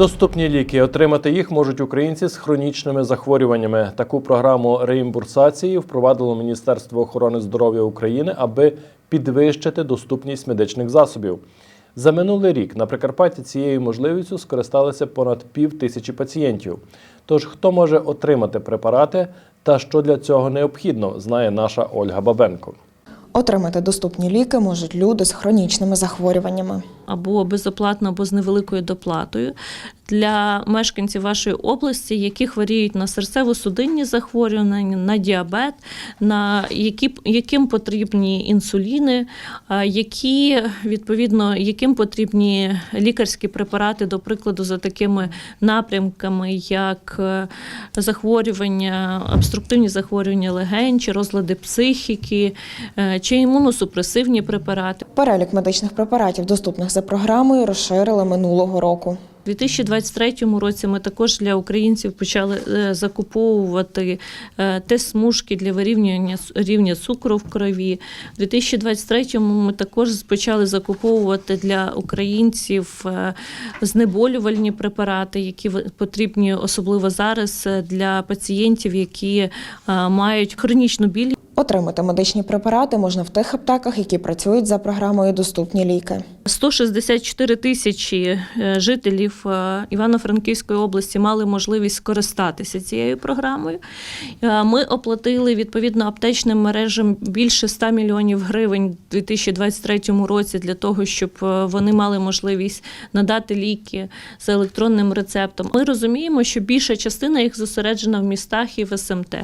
Доступні ліки. Отримати їх можуть українці з хронічними захворюваннями. Таку програму реімбурсації впровадило Міністерство охорони здоров'я України, аби підвищити доступність медичних засобів. За минулий рік на Прикарпатті цією можливістю скористалися понад пів тисячі пацієнтів. Тож хто може отримати препарати та що для цього необхідно, знає наша Ольга Бабенко. Отримати доступні ліки можуть люди з хронічними захворюваннями. або безоплатно, або з невеликою доплатою для мешканців вашої області, які хворіють на серцево-судинні захворювання, на діабет, на які, яким потрібні інсуліни, які відповідно яким потрібні лікарські препарати, до прикладу, за такими напрямками, як е, захворювання, обструктивні захворювання легень, чи розлади психіки, е, чи імуносупресивні препарати. Перелік медичних препаратів, доступних за програмою, розширили минулого року. У 2023 році ми також для українців почали е, закуповувати е, тест-смужки для вирівнювання рівня цукру в крові. У 2023 ми також почали закуповувати для українців е, знеболювальні препарати, які потрібні особливо зараз для пацієнтів, які мають хронічну біль. Отримати медичні препарати можна в тих аптеках, які працюють за програмою Доступні ліки. 164 тисячі е, жителів е, Івано-Франківської області мали можливість скористатися цією програмою. Е, Ми оплатили відповідно аптечним мережам більше 100 мільйонів гривень у 2023 році для того, щоб вони мали можливість надати ліки за електронним рецептом. Ми розуміємо, що більша частина їх зосереджена в містах і в СМТ.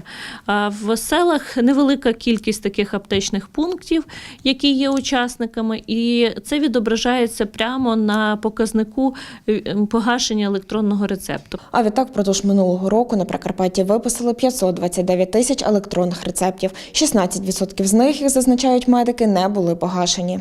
А в селах невелика кількість таких аптечних пунктів, які є учасниками, і це відображається прямо на показнику е, погашення електронного рецепту. А відтак, впродовж минулого року на Прикарпатті виписали 529 тисяч електронних рецептів. 16% з них, як зазначають медики, не були погашені.